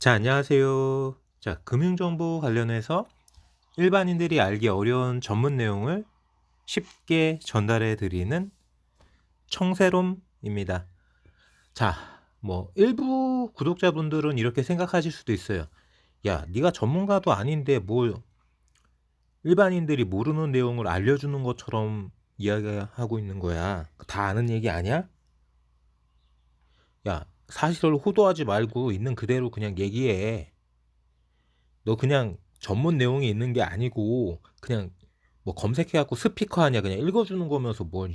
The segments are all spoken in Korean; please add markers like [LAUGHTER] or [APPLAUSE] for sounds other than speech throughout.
자, 안녕하세요. 자, 금융정보 관련해서 일반인들이 알기 어려운 전문 내용을 쉽게 전달해 드리는 청세롬입니다. 자, 뭐 일부 구독자분들은 이렇게 생각하실 수도 있어요. 야, 네가 전문가도 아닌데 뭘 일반인들이 모르는 내용을 알려주는 것처럼 이야기하고 있는 거야. 다 아는 얘기 아니야? 야, 사실을 호도하지 말고 있는 그대로 그냥 얘기해. 너 그냥 전문 내용이 있는 게 아니고 그냥 뭐 검색해갖고 스피커 하냐 그냥 읽어주는 거면서 뭘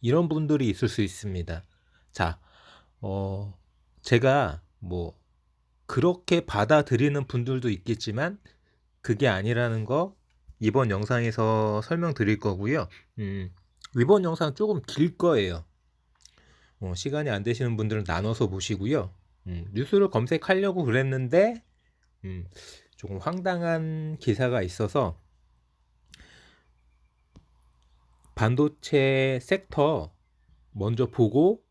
이런 분들이 있을 수 있습니다. 자, 어, 제가 뭐 그렇게 받아들이는 분들도 있겠지만 그게 아니라는 거 이번 영상에서 설명드릴 거고요. 음, 이번 영상 조금 길 거예요. 어, 시간이 안 되시는 분들은 나눠서 보시고요. 음, 뉴스를 검색하려고 그랬는데 음, 조금 황당한 기사가 있어서 반도체 섹터 먼저 보고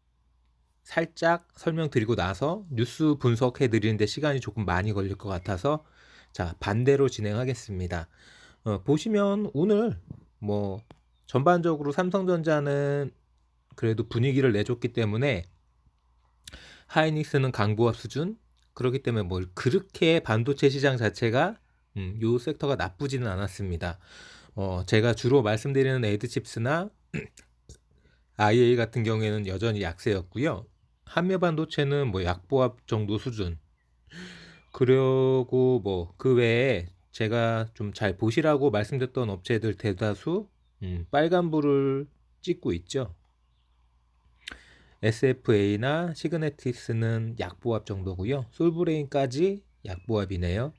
살짝 설명드리고 나서 뉴스 분석해 드리는데 시간이 조금 많이 걸릴 것 같아서 자 반대로 진행하겠습니다. 어, 보시면 오늘 뭐 전반적으로 삼성전자는 그래도 분위기를 내줬기 때문에 하이닉스는 강보합 수준 그렇기 때문에 뭐 그렇게 반도체 시장 자체가 음, 요 섹터가 나쁘지는 않았습니다. 어, 제가 주로 말씀드리는 에드칩스나 [CLEARS THROAT] IA 같은 경우에는 여전히 약세였고요. 한미 반도체는 뭐 약보합 정도 수준. 그리고 뭐 그 외에 제가 좀 잘 보시라고 말씀드렸던 업체들 대다수 음, 빨간불을 찍고 있죠. SFA나 시그네티스는 약보합 정도고요. 솔브레인까지 약보합이네요.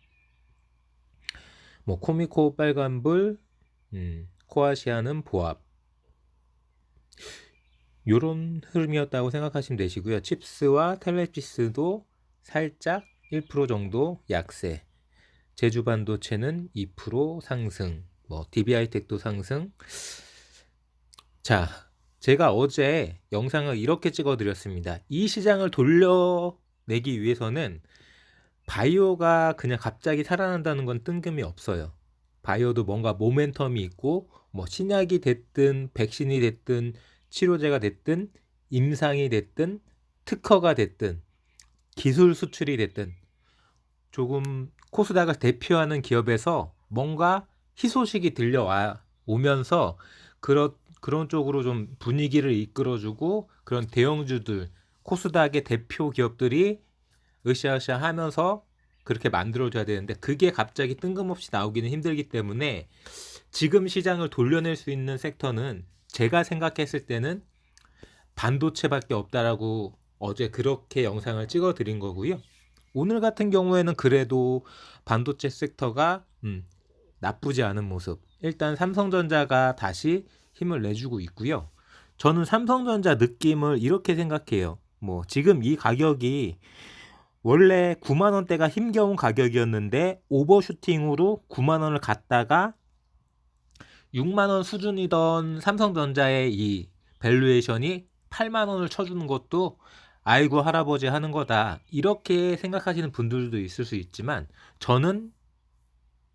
뭐 코미코 빨간불, 음, 코아시아는 보합. 요런 흐름이었다고 생각하시면 되시고요. 칩스와 텔레피스도 살짝 1% 정도 약세. 제주 반도체는 2% 상승. 뭐 DB하이텍도 상승. 자, 제가 어제 영상을 이렇게 찍어 드렸습니다. 이 시장을 돌려내기 위해서는 바이오가 그냥 갑자기 살아난다는 건 뜬금이 없어요. 바이오도 뭔가 모멘텀이 있고 뭐 신약이 됐든 백신이 됐든 치료제가 됐든 임상이 됐든 특허가 됐든 기술 수출이 됐든 조금 코스닥을 대표하는 기업에서 뭔가 희소식이 들려와 오면서 그런 그런 쪽으로 좀 분위기를 이끌어주고 그런 대형주들 코스닥의 대표 기업들이 으쌰으쌰 하면서 그렇게 만들어줘야 되는데 그게 갑자기 뜬금없이 나오기는 힘들기 때문에 지금 시장을 돌려낼 수 있는 섹터는 제가 생각했을 때는 반도체밖에 없다라고 어제 그렇게 영상을 찍어 드린 거고요. 오늘 같은 경우에는 그래도 반도체 섹터가 음, 나쁘지 않은 모습. 일단 삼성전자가 다시 힘을 내주고 있고요. 저는 삼성전자 느낌을 이렇게 생각해요. 뭐 지금 이 가격이 원래 9만 원대가 힘겨운 가격이었는데 오버슈팅으로 9만 원을 갔다가 6만 원 수준이던 삼성전자의 이 밸류에이션이 8만 원을 쳐주는 것도 아이고 할아버지 하는 거다 이렇게 생각하시는 분들도 있을 수 있지만 저는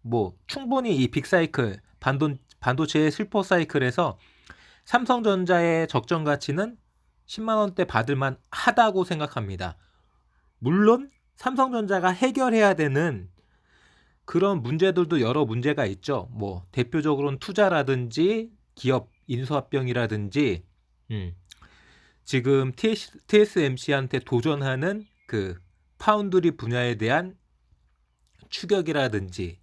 뭐 충분히 이 빅사이클 반도, 반도체의 슬퍼 사이클에서 삼성전자의 적정 가치는 10만 원대 받을만 하다고 생각합니다. 물론 삼성전자가 해결해야 되는 그런 문제들도 여러 문제가 있죠. 뭐 대표적으로는 투자라든지 기업 인수합병이라든지 음, 지금 TS, TSMC한테 도전하는 그 파운드리 분야에 대한 추격이라든지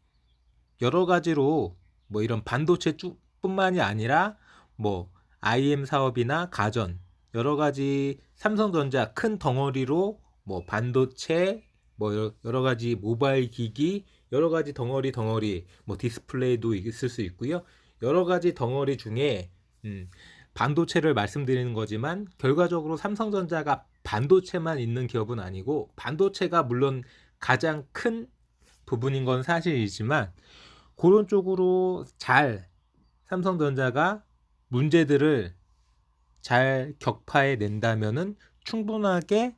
여러 가지로 뭐 이런 반도체 뿐만이 아니라 뭐 IM 사업이나 가전 여러 가지 삼성전자 큰 덩어리로 뭐 반도체 뭐 여러 가지 모바일 기기 여러 가지 덩어리 덩어리 뭐 디스플레이도 있을 수 있고요. 여러 가지 덩어리 중에 음, 반도체를 말씀드리는 거지만 결과적으로 삼성전자가 반도체만 있는 기업은 아니고 반도체가 물론 가장 큰 부분인 건 사실이지만 그런 쪽으로 잘 삼성전자가 문제들을 잘 격파해 낸다면은 충분하게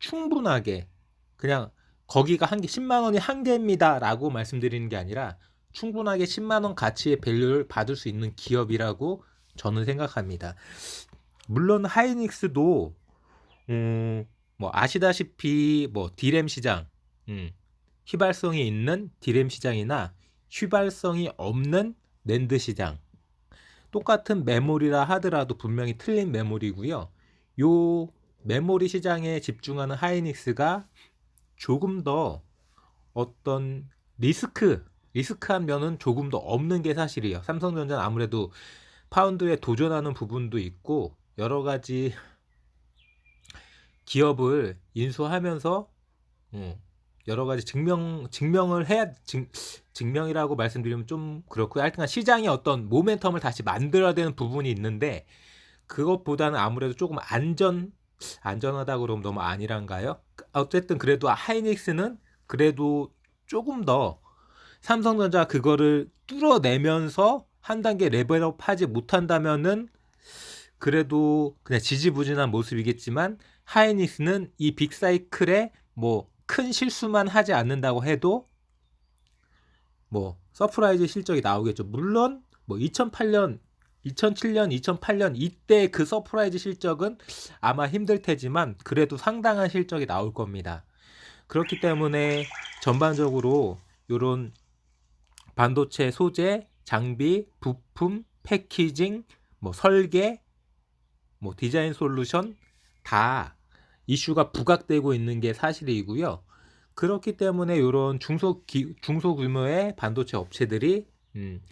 충분하게 그냥 거기가 한 개, 10만 원이 한 개입니다라고 말씀드리는 게 아니라 충분하게 10만 원 가치의 밸류를 받을 수 있는 기업이라고 저는 생각합니다. 물론 하이닉스도 음, 뭐 아시다시피 뭐 디램 시장, 음, 휘발성이 있는 디램 시장이나 휘발성이 없는 낸드 시장 똑같은 메모리라 하더라도 분명히 틀린 메모리고요. 요 메모리 시장에 집중하는 하이닉스가 조금 더 어떤 리스크, 리스크한 면은 조금 더 없는 게 사실이에요. 삼성전자는 아무래도 파운드에 도전하는 부분도 있고 여러 가지 기업을 인수하면서 음, 여러 가지 증명 증명을 해야 증, 증명이라고 말씀드리면 좀 그렇고요. 하여튼 시장의 어떤 모멘텀을 다시 만들어야 되는 부분이 있는데 그것보다는 아무래도 조금 안전 안전하다 그러면 너무 아니란가요? 어쨌든 그래도 하이닉스는 그래도 조금 더 삼성전자 그거를 뚫어내면서 한 단계 레벨업 하지 못한다면은 그래도 그냥 지지부진한 모습이겠지만 하이닉스는 이 빅사이클에 뭐 큰 실수만 하지 않는다고 해도 뭐 서프라이즈 실적이 나오겠죠. 물론 뭐 2008년 2007년, 2008년 이때 그 서프라이즈 실적은 아마 힘들 테지만 그래도 상당한 실적이 나올 겁니다. 그렇기 때문에 전반적으로 이런 반도체 소재, 장비, 부품, 패키징, 뭐 설계, 뭐 디자인 솔루션 다 이슈가 부각되고 있는 게 사실이고요. 그렇기 때문에 이런 중소 기, 중소 규모의 반도체 업체들이 음,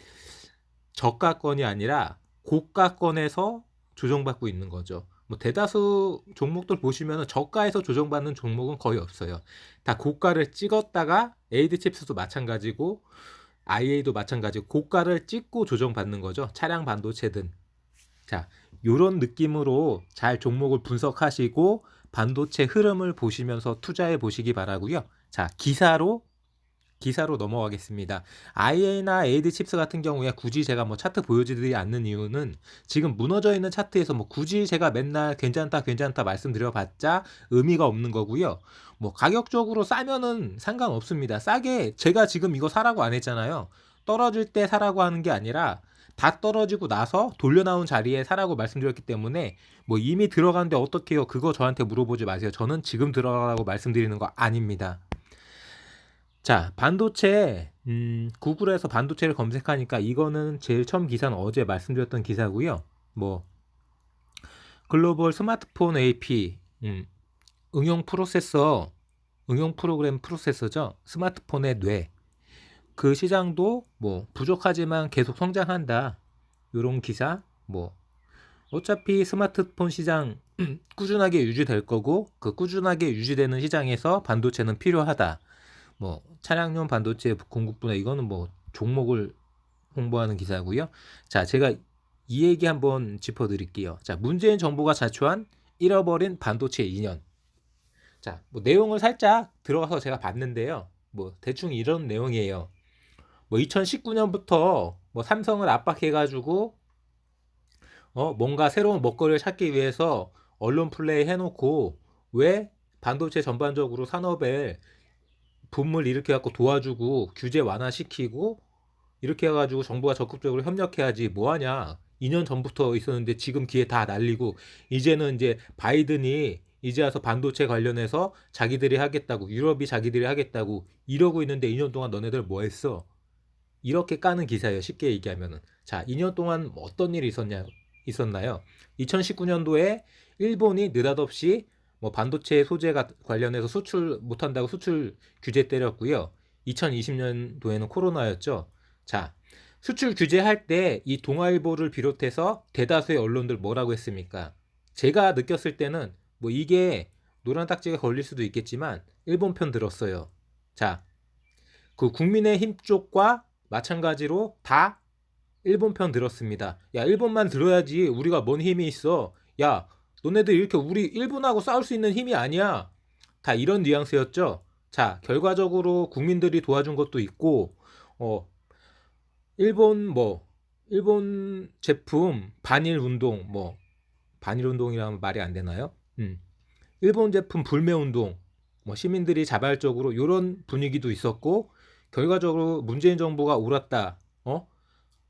저가권이 아니라 고가권에서 조정받고 있는 거죠. 뭐 대다수 종목들 보시면 저가에서 조정받는 종목은 거의 없어요. 다 고가를 찍었다가 에이드 칩스도 마찬가지고 IA도 마찬가지고 고가를 찍고 조정받는 거죠. 차량 반도체든. 자, 요런 느낌으로 잘 종목을 분석하시고 반도체 흐름을 보시면서 투자해 보시기 바라고요. 자, 기사로 기사로 넘어가겠습니다. IA나 에이드 칩스 같은 경우에 굳이 제가 뭐 차트 보여드리지 않는 이유는 지금 무너져 있는 차트에서 뭐 굳이 제가 맨날 괜찮다 괜찮다 말씀드려봤자 의미가 없는 거고요. 뭐 가격적으로 싸면은 상관없습니다. 싸게 제가 지금 이거 사라고 안 했잖아요. 떨어질 때 사라고 하는 게 아니라 다 떨어지고 나서 돌려 나온 자리에 사라고 말씀드렸기 때문에 뭐 이미 들어갔는데 어떻게 해요? 그거 저한테 물어보지 마세요. 저는 지금 들어가라고 말씀드리는 거 아닙니다. 자, 반도체, 음, 구글에서 반도체를 검색하니까 이거는 제일 처음 기사는 어제 말씀드렸던 기사고요. 뭐, 글로벌 스마트폰 AP, 음, 응용 프로세서, 응용 프로그램 프로세서죠. 스마트폰의 뇌. 그 시장도 뭐 부족하지만 계속 성장한다. 요런 기사, 뭐, 어차피 스마트폰 시장 [CLEARS THROAT] 꾸준하게 유지될 거고, 그 꾸준하게 유지되는 시장에서 반도체는 필요하다. 뭐 차량용 반도체 공급 분야 이거는 뭐 종목을 홍보하는 기사고요. 자, 제가 이 얘기 한번 짚어 드릴게요. 자, 문재인 정부가 자초한 잃어버린 반도체 2년. 자, 뭐 내용을 살짝 들어가서 제가 봤는데요. 뭐 대충 이런 내용이에요. 뭐 2019년부터 뭐 삼성을 압박해가지고 어 뭔가 새로운 먹거리를 찾기 위해서 언론 플레이 해놓고 왜 반도체 전반적으로 산업에 붐을 일으켜 갖고 도와주고 규제 완화시키고 이렇게 해가지고 정부가 적극적으로 협력해야지 뭐하냐 2년 전부터 있었는데 지금 기회 다 날리고 이제는 이제 바이든이 이제 와서 반도체 관련해서 자기들이 하겠다고 유럽이 자기들이 하겠다고 이러고 있는데 2년 동안 너네들 뭐 했어? 이렇게 까는 기사예요. 쉽게 얘기하면은. 자, 2년 동안 어떤 일이 있었냐 있었나요? 2019년도에 일본이 느닷없이 뭐 반도체 소재가 관련해서 수출 못한다고 수출 규제 때렸고요. 2020년도에는 코로나였죠. 자, 수출 규제할 때 이 동아일보를 비롯해서 대다수의 언론들 뭐라고 했습니까? 제가 느꼈을 때는 뭐 이게 노란 딱지가 걸릴 수도 있겠지만 일본 편 들었어요. 자, 그 국민의힘 쪽과 마찬가지로 다 일본 편 들었습니다. 야, 일본만 들어야지 우리가 뭔 힘이 있어. 야, 너네들 이렇게 우리 일본하고 싸울 수 있는 힘이 아니야. 다 이런 뉘앙스였죠. 자, 결과적으로 국민들이 도와준 것도 있고, 어, 일본 뭐, 일본 제품 반일 운동, 뭐, 반일 운동이라면 말이 안 되나요? 음. 일본 제품 불매 운동, 뭐 시민들이 자발적으로 이런 분위기도 있었고 결과적으로 문재인 정부가 옳았다. 어?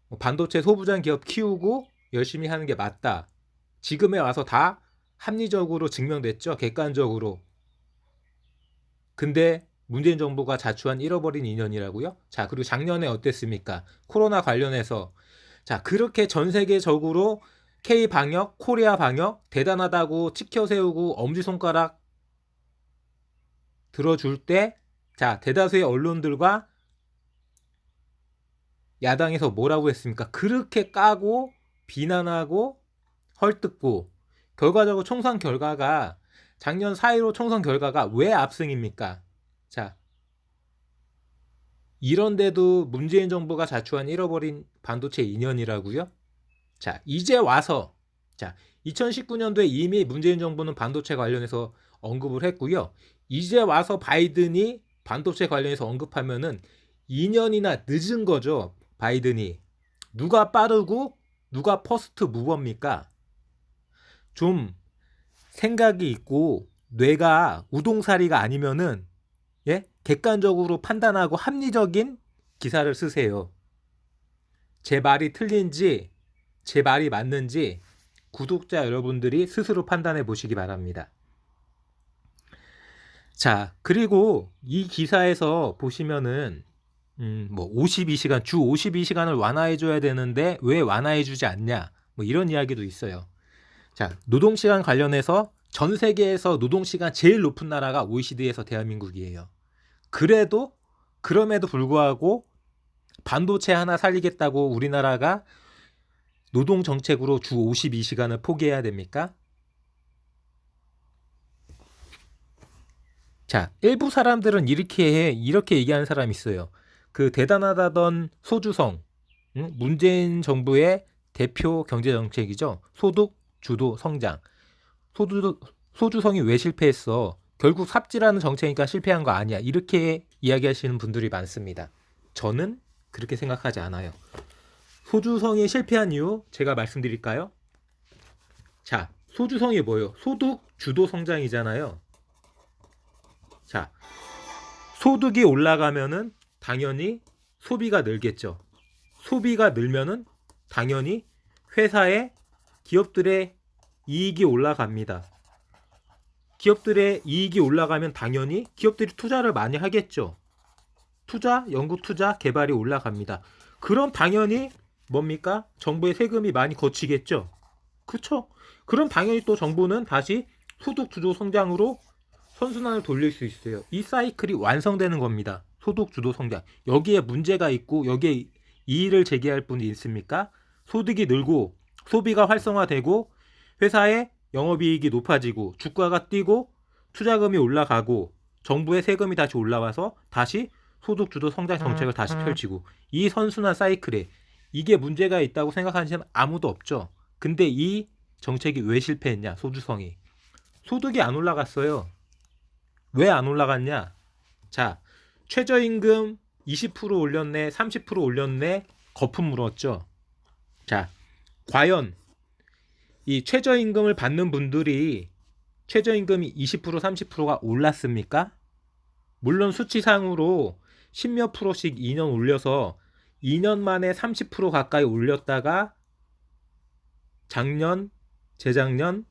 뭐 반도체 소부장 기업 키우고 열심히 하는 게 맞다. 지금에 와서 다 합리적으로 증명됐죠. 객관적으로. 근데 문재인 정부가 자초한 잃어버린 인연이라고요? 자, 그리고 작년에 어땠습니까? 코로나 관련해서 자, 그렇게 전 세계적으로 K 방역, 코리아 방역 대단하다고 치켜 세우고 엄지 손가락 들어줄 때 자, 대다수의 언론들과 야당에서 뭐라고 했습니까? 그렇게 까고 비난하고 헐뜯고 결과적으로 총선 결과가 작년 4.15 총선 결과가 왜 압승입니까? 자, 이런데도 문재인 정부가 자초한 잃어버린 반도체 인연이라고요? 자, 이제 와서 자, 2019년도에 이미 문재인 정부는 반도체 관련해서 언급을 했고요. 이제 와서 바이든이 반도체 관련해서 언급하면은 2년이나 늦은 거죠. 바이든이. 누가 빠르고 누가 퍼스트 무버입니까? 좀 생각이 있고 뇌가 우동사리가 아니면은 예? 객관적으로 판단하고 합리적인 기사를 쓰세요. 제 말이 틀린지 제 말이 맞는지 구독자 여러분들이 스스로 판단해 보시기 바랍니다. 자, 그리고 이 기사에서 보시면은 음, 뭐 52시간 주 52시간을 완화해 줘야 되는데 왜 완화해 주지 않냐? 뭐 이런 이야기도 있어요. 자, 노동 시간 관련해서 전 세계에서 노동 시간 제일 높은 나라가 OECD에서 대한민국이에요. 그래도 그럼에도 불구하고 반도체 하나 살리겠다고 우리나라가 노동 정책으로 주 52시간을 포기해야 됩니까? 자, 일부 사람들은 이렇게 해, 이렇게 얘기하는 사람이 있어요. 그 대단하다던 소주성, 응? 문재인 정부의 대표 경제 정책이죠. 소득, 주도, 성장. 소주, 소주성이 왜 실패했어? 결국 삽질하는 정책이니까 실패한 거 아니야. 이렇게 이야기하시는 분들이 많습니다. 저는 그렇게 생각하지 않아요. 소주성이 실패한 이유 제가 말씀드릴까요? 자, 소주성이 뭐예요? 소득 주도 성장이잖아요. 자, 소득이 올라가면은 당연히 소비가 늘겠죠. 소비가 늘면은 당연히 회사의 기업들의 이익이 올라갑니다. 기업들의 이익이 올라가면 당연히 기업들이 투자를 많이 하겠죠. 투자, 연구 투자, 개발이 올라갑니다. 그럼 당연히 뭡니까? 정부의 세금이 많이 거치겠죠. 그쵸? 그럼 당연히 또 정부는 다시 소득 주도 성장으로 선순환을 돌릴 수 있어요. 이 사이클이 완성되는 겁니다. 소득 주도 성장. 여기에 문제가 있고 여기에 이의를 제기할 분이 있습니까? 소득이 늘고 소비가 활성화되고 회사의 영업이익이 높아지고 주가가 뛰고 투자금이 올라가고 정부의 세금이 다시 올라와서 다시 소득 주도 성장 정책을 다시 펼치고 이 선순환 사이클에 이게 문제가 있다고 생각하는 사람 아무도 없죠. 근데 이 정책이 왜 실패했냐? 소주성이 소득이 안 올라갔어요. 왜 안 올라갔냐? 자, 최저임금 20% 올렸네, 30% 올렸네, 거품 물었죠. 자, 과연 이 최저임금을 받는 분들이 최저임금이 20% 30%가 올랐습니까? 물론 수치상으로 10몇 프로씩 2년 올려서 2년 만에 30% 가까이 올렸다가 작년, 재작년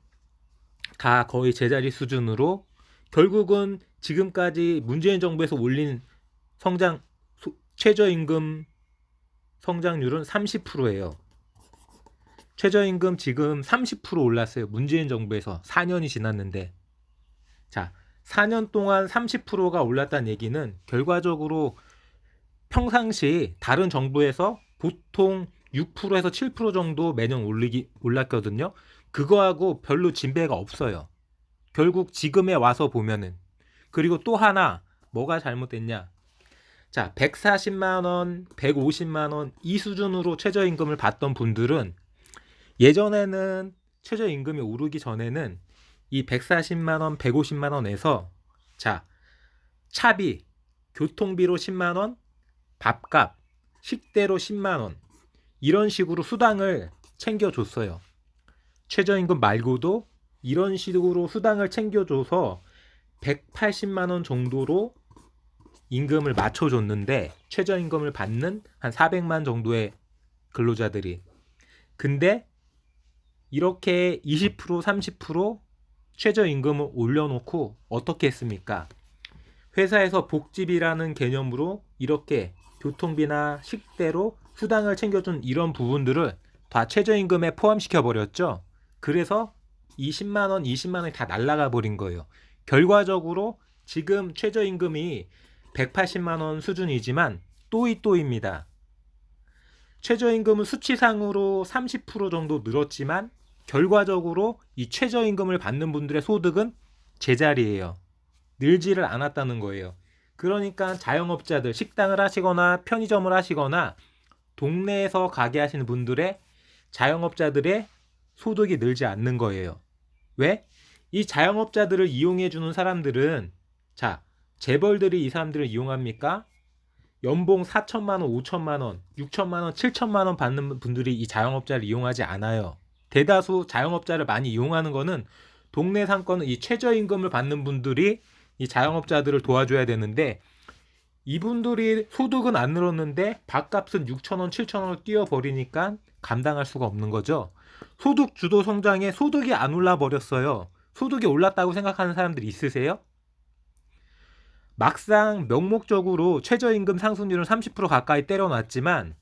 다 거의 제자리 수준으로 결국은 지금까지 문재인 정부에서 올린 성장 소, 최저임금 성장률은 30%예요. 최저임금 지금 30% 올랐어요. 문재인 정부에서 4년이 지났는데. 자, 4년 동안 30%가 올랐다는 얘기는 결과적으로 평상시 다른 정부에서 보통 6%에서 7% 정도 매년 올리기 올랐거든요. 그거하고 별로 진배가 없어요. 결국 지금에 와서 보면은 그리고 또 하나 뭐가 잘못됐냐? 자, 140만 원, 150만 원 이 수준으로 최저임금을 받던 분들은 예전에는 최저임금이 오르기 전에는 이 140만 원, 150만 원에서 자, 차비, 교통비로 10만 원, 밥값, 식대로 10만 원 이런 식으로 수당을 챙겨 줬어요. 최저임금 말고도 이런 식으로 수당을 챙겨줘서 180만 원 정도로 임금을 맞춰줬는데 최저임금을 받는 한 400만 정도의 근로자들이 근데 이렇게 20% 30% 최저임금을 올려놓고 어떻게 했습니까? 회사에서 복지비라는 개념으로 이렇게 교통비나 식대로 수당을 챙겨준 이런 부분들을 다 최저임금에 포함시켜 버렸죠. 그래서 20만 원, 20만 원이 다 날라가 버린 거예요. 결과적으로 지금 최저임금이 180만 원 수준이지만 또이 또입니다. 최저임금은 수치상으로 30% 정도 늘었지만 결과적으로 이 최저임금을 받는 분들의 소득은 제자리예요. 늘지를 않았다는 거예요. 그러니까 자영업자들 식당을 하시거나 편의점을 하시거나 동네에서 가게 하시는 분들의 자영업자들의 소득이 늘지 않는 거예요. 왜? 이 자영업자들을 이용해 주는 사람들은 자, 재벌들이 이 사람들을 이용합니까? 연봉 4천만 원, 5천만 원, 6천만 원, 7천만 원 받는 분들이 이 자영업자를 이용하지 않아요. 대다수 자영업자를 많이 이용하는 거는 동네 상권은 이 최저임금을 받는 분들이 이 자영업자들을 도와줘야 되는데 이분들이 소득은 안 늘었는데 밥값은 6천 원, 7천 원을 뛰어버리니까 감당할 수가 없는 거죠. 소득 주도 성장에 소득이 안 올라 버렸어요. 소득이 올랐다고 생각하는 사람들이 있으세요? 막상 명목적으로 최저임금 상승률은 30% 가까이 때려놨지만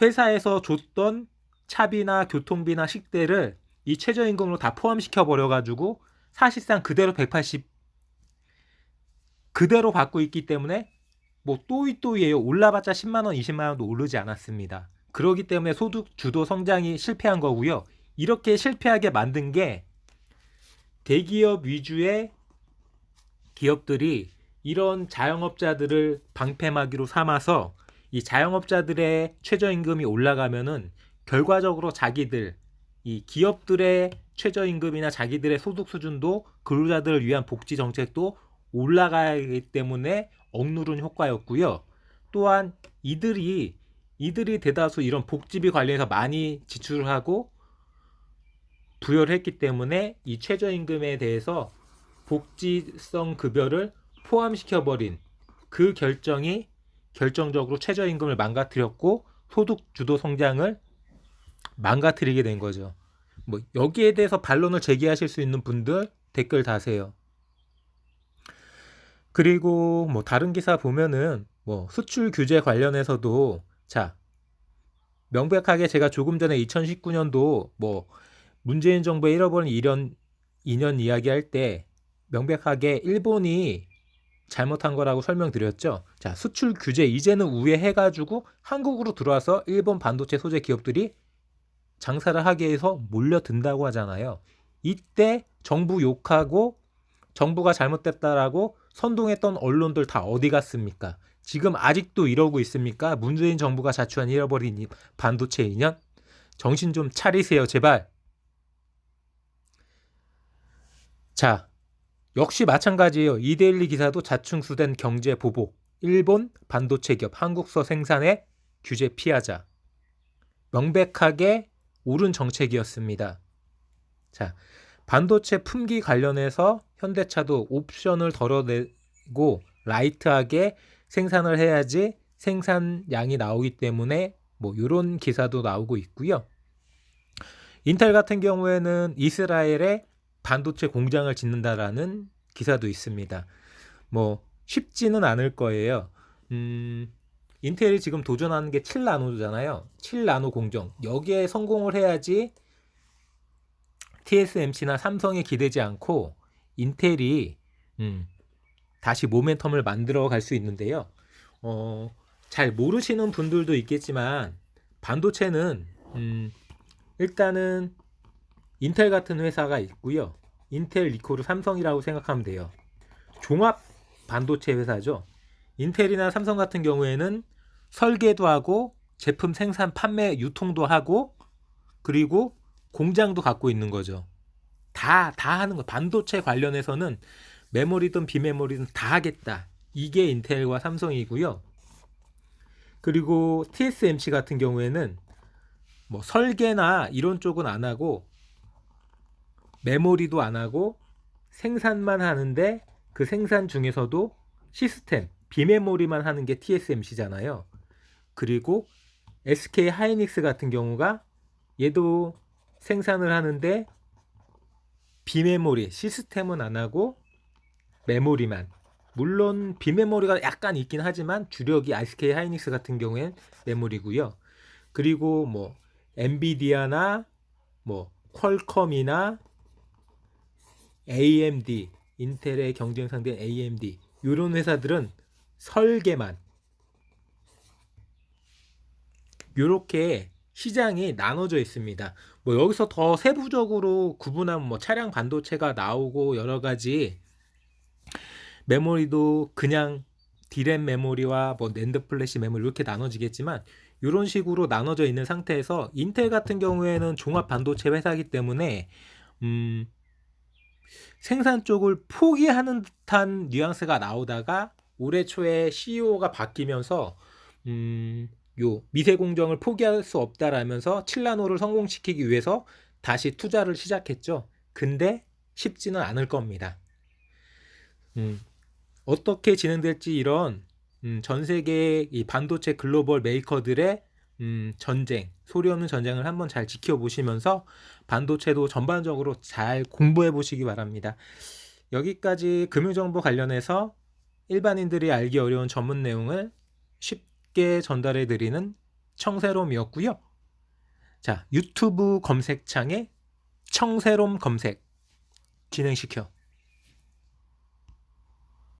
회사에서 줬던 차비나 교통비나 식대를 이 최저임금으로 다 포함시켜 버려 가지고 사실상 그대로 180 그대로 받고 있기 때문에 뭐 또이 또이에요. 올라봤자 10만 원, 20만 원도 오르지 않았습니다. 그러기 때문에 소득 주도 성장이 실패한 거고요. 이렇게 실패하게 만든 게 대기업 위주의 기업들이 이런 자영업자들을 방패막이로 삼아서 이 자영업자들의 최저임금이 올라가면은 결과적으로 자기들 이 기업들의 최저임금이나 자기들의 소득 수준도 근로자들을 위한 복지 정책도 올라가기 때문에 억누른 효과였고요. 또한 이들이 이들이 대다수 이런 복지비 관련해서 많이 지출을 하고 부여를 했기 때문에 이 최저임금에 대해서 복지성 급여를 포함시켜 버린 그 결정이 결정적으로 최저임금을 망가뜨렸고 소득 주도 성장을 망가뜨리게 된 거죠. 뭐 여기에 대해서 반론을 제기하실 수 있는 분들 댓글 다세요. 그리고 뭐 다른 기사 보면은 뭐 수출 규제 관련해서도 자 명백하게 제가 조금 전에 2019년도 뭐 문재인 정부의 잃어버린 2년 2년 이야기할 때 명백하게 일본이 잘못한 거라고 설명드렸죠. 자, 수출 규제 이제는 우회해 가지고 한국으로 들어와서 일본 반도체 소재 기업들이 장사를 하게 해서 몰려든다고 하잖아요. 이때 정부 욕하고 정부가 잘못됐다라고 선동했던 언론들 다 어디 갔습니까? 지금 아직도 이러고 있습니까? 문재인 정부가 자초한 잃어버린 이 반도체 인연? 정신 좀 차리세요, 제발. 자, 역시 마찬가지예요. 이데일리 기사도 자충수된 경제 보복. 일본 반도체 기업 한국서 생산에 규제 피하자. 명백하게 옳은 정책이었습니다. 자, 반도체 품귀 관련해서 현대차도 옵션을 덜어내고 라이트하게 생산을 해야지 생산량이 나오기 때문에 뭐 이런 기사도 나오고 있고요. 인텔 같은 경우에는 이스라엘에 반도체 공장을 짓는다라는 기사도 있습니다. 뭐 쉽지는 않을 거예요. 음, 인텔이 지금 도전하는 게 7나노잖아요. 7나노 공정. 여기에 성공을 해야지 TSMC나 삼성에 기대지 않고 인텔이 음, 다시 모멘텀을 만들어 갈 수 있는데요. 어, 잘 모르시는 분들도 있겠지만 반도체는 음, 일단은 인텔 같은 회사가 있고요. 인텔, 리코르, 삼성이라고 생각하면 돼요. 종합 반도체 회사죠. 인텔이나 삼성 같은 경우에는 설계도 하고 제품 생산, 판매, 유통도 하고 그리고 공장도 갖고 있는 거죠. 다, 다 하는 거. 반도체 관련해서는 메모리든 비메모리든 다 하겠다. 이게 인텔과 삼성이고요. 그리고 TSMC 같은 경우에는 뭐 설계나 이런 쪽은 안 하고 메모리도 안 하고 생산만 하는데 그 생산 중에서도 시스템, 비메모리만 하는 게 TSMC잖아요. 그리고 SK 하이닉스 같은 경우가 얘도 생산을 하는데 비메모리, 시스템은 안 하고 메모리만. 물론 비메모리가 약간 있긴 하지만 주력이 SK 하이닉스 같은 경우엔 메모리고요. 그리고 뭐 엔비디아나 뭐 퀄컴이나 AMD, 인텔의 경쟁 상대인 AMD 이런 회사들은 설계만 이렇게 시장이 나눠져 있습니다. 뭐 여기서 더 세부적으로 구분하면 뭐 차량 반도체가 나오고 여러 가지 메모리도 그냥 디램 메모리와 뭐 낸드 플래시 메모리 이렇게 나눠지겠지만 이런 식으로 나눠져 있는 상태에서 인텔 같은 경우에는 종합 반도체 회사이기 때문에 음 생산 쪽을 포기하는 듯한 뉘앙스가 나오다가 올해 초에 CEO가 바뀌면서 음, 요 미세 공정을 포기할 수 없다라면서 7나노를 성공시키기 위해서 다시 투자를 시작했죠. 근데 쉽지는 않을 겁니다. 음, 어떻게 진행될지 이런 음, 전 세계 이 반도체 글로벌 메이커들의 음, 전쟁, 소리 없는 전쟁을 한번 잘 지켜보시면서 반도체도 전반적으로 잘 공부해 보시기 바랍니다. 여기까지 금융정보 관련해서 일반인들이 알기 어려운 전문 내용을 쉽게 전달해 드리는 청새롬이었고요. 자, 유튜브 검색창에 청새롬 검색 진행시켜